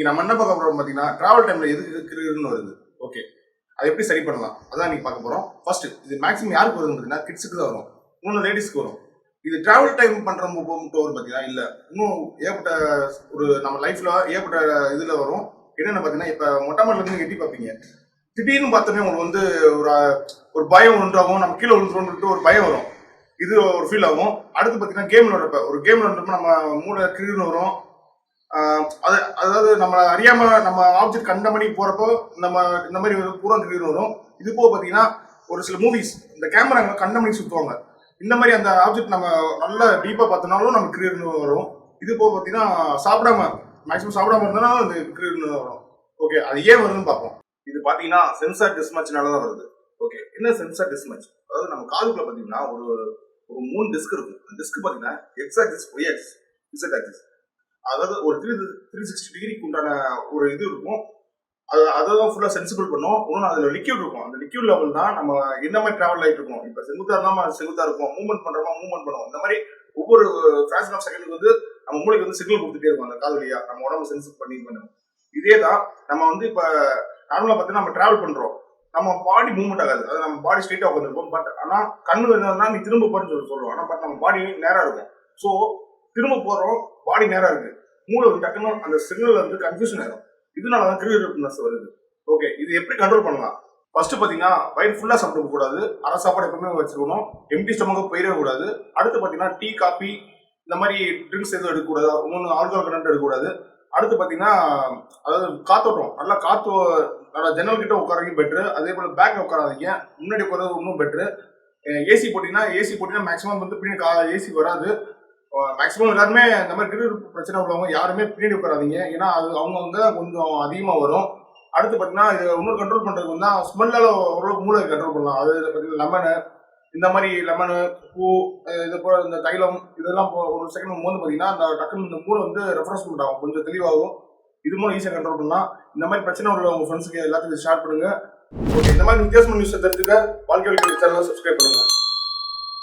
இன்னைக்கு நம்ம என்ன பார்க்க போறோம் பார்த்தீங்கன்னா டிராவல் டைம்ல எதுக்கு கிருன்னு வருது. ஓகே அதை எப்படி சரி பண்ணலாம்? அதான் இன்னைக்கு பார்க்க போறோம். ஃபர்ஸ்ட் இது மேக்ஸிமம் யாருக்கு வருதுன்னு பார்த்தீங்கன்னா கிட்ஸுக்கு தான் வரும். இன்னொன்று லேடிஸ்க்கு வரும். இது டிராவல் டைம் பண்ற மட்டும் வரும் பார்த்தீங்கன்னா இல்ல. இன்னும் ஏகப்பட்ட ஒரு நம்ம லைஃப்ல ஏகப்பட்ட இதுல வரும். என்னென்ன பார்த்தீங்கன்னா இப்போ மொட்டை மாடல இருந்து எட்டி பார்ப்பீங்க. திடீர்னு பார்த்தோன்னே உங்களுக்கு வந்து ஒரு ஒரு பயம் உண்டாகும் நம்ம கீழே விழுந்துரும்னு ஒரு பயம் வரும். இது ஒரு ஃபீல் ஆகும். அடுத்து பார்த்தீங்கன்னா கேம் விளையாடுறப்ப ஒரு கேம் விளையாடுறப்ப நம்ம மூளை கிருன்னு வரும். அது அதாவது நம்ம அறியாம நம்ம ஆப்ஜெக்ட் கண்ட மணி போறப்போ நம்ம இந்த மாதிரி பூரா கிரிக்கெட் வரும். இது போக பார்த்தீங்கன்னா ஒரு சில மூவிஸ் இந்த கேமரா கண்ட மணி சுற்றுவாங்க இந்த மாதிரி அந்த ஆப்ஜெக்ட் நம்ம நல்ல டீப்பாக பார்த்தனாலும் நம்ம கிரிக்கெட் வரும். இது போக பார்த்தீங்கன்னா சாப்பிடாம மேக்ஸிமம் சாப்பிடாம இருந்தாலும் அந்த கிரிக்கெட் வரும். ஓகே அது ஏன் வருதுன்னு பார்ப்போம். இது பார்த்தீங்கன்னா சென்சார் டிஸ்மேட்ச்னால தான் வருது. ஓகே என்ன சென்சார் டிஸ்மேட்ச் அதாவது நம்ம காதுக்குள்ள பார்த்தீங்கன்னா ஒரு ஒரு மூணு டிஸ்க் இருக்கும். அந்த டிஸ்க் பார்த்தீங்கன்னா X axis Y axis Z axis அதாவது ஒரு த்ரீ த்ரீ சிக்ஸ்டி டிகிரிக்கு உண்டான ஒரு இது இருக்கும். அது அதை தான் ஃபுல்லாக சென்சிபிள் பண்ணும். இன்னொன்று அதில் லிக்யூட் இருக்கும். அந்த லிக்யூட் லெவல் தான் நம்ம என்ன மாதிரி ட்ராவல் ஆகிட்டு இருக்கோம். இப்போ செங்குத்தா இருந்தால் செங்குத்தா இருக்கும். மூவ்மெண்ட் பண்ணுறோமா மூவ்மெண்ட் பண்ணுவோம் இந்த மாதிரி ஒவ்வொரு ஃபிராக்ஷன் ஆஃப் செகண்டுக்கு வந்து நம்ம மூளைக்கு வந்து சிக்னல் கொடுத்துட்டே இருக்கும். அந்த கால் வழியாக நம்ம உடம்பு சென்சிப் பண்ணி பண்ணுவோம் இதே தான் நம்ம வந்து இப்போ நார்மலாக பார்த்தீங்கன்னா நம்ம ட்ராவல் பண்ணுறோம் நம்ம பாடி மூவ்மெண்ட் ஆகாது. அது நம்ம பாடி ஸ்ட்ரெயிட்டாக உட்காந்துருப்போம் பட் ஆனால் கண்ணு என்னன்னா நீ திரும்ப போறேன்னு சொல்லி சொல்லுவோம் ஆனால் பட் நம்ம பாடி நேராக இருக்கும். ஸோ திரும்ப போகிறோம் பாடி நேரம் இருக்கு. மூளை டக்குன்னு அந்த சிக்னல் வந்து கன்ஃபியூஷன் ஆயிரும். இதனால தான் கிரிவினஸ் வருது. ஓகே இது எப்படி கண்ட்ரோல் பண்ணலாம்? ஃபர்ஸ்ட் பார்த்தீங்கன்னா வயிறு ஃபுல்லாக சாப்பிட கூடாது. அரை சாப்பாடு எப்பவுமே வச்சுக்கணும். எம்டி ஸ்டமக்கு போயிடவே கூடாது. அடுத்து பார்த்தீங்கன்னா டீ காபி இந்த மாதிரி ட்ரிங்க்ஸ் எதுவும் எடுக்கக்கூடாது. ஒன்று ஆல்கோல் கண்டென்ட் எடுக்கக்கூடாது. அடுத்து பார்த்தீங்கன்னா அதாவது காத்தோட்டம். நல்லா காத்து நல்லா ஜன்னல் கிட்ட உட்காரங்க பெட்ரு அதே போல் பேக் உட்காராதீங்க. முன்னாடி உட்காரது இன்னும் பெட்ரு ஏசி போட்டிங்கன்னா ஏசி போட்டிங்கன்னா மேக்ஸிமம் வந்து பின்னாடி ஏசி வராது. மேக்ஸிமம் எல்லாருமே இந்த மாதிரி கிரிவு பிரச்சனை உள்ளவங்க யாருமே பின்னாடி உட்காராதீங்க. ஏன்னா அது அவங்கவுங்க கொஞ்சம் அதிகமாக வரும். அடுத்து பார்த்தீங்கன்னா இது இன்னொரு கண்ட்ரோல் பண்ணுறதுக்கு வந்து ஸ்மெல்லால் ஓரளவுக்கு மூளை கண்ட்ரோல் பண்ணலாம். அது பார்த்தீங்கன்னா லெமனு இந்த மாதிரி லெமனு பூ இது போல இந்த தைலம் இதெல்லாம் ஒரு செகண்ட் போது பார்த்தீங்கன்னா அந்த டக்குன்னு இந்த மூளை வந்து ரெஃப்ரெஷ்மெண்ட் ஆகும். கொஞ்சம் தெளிவாகும். இது மூலம் ஈஸியாக கண்ட்ரோல் பண்ணலாம். இந்த மாதிரி பிரச்சனை உள்ள உங்கள் ஃப்ரெண்ட்ஸுக்கு எல்லாத்துக்கும் ஷேர் பண்ணுங்கள் ஓகே இந்த மாதிரி வித்தியாசமான நியூஸை தெரிஞ்சுக்க வாழ்க்கை சேனலை சப்ஸ்கிரைப் பண்ணுங்கள்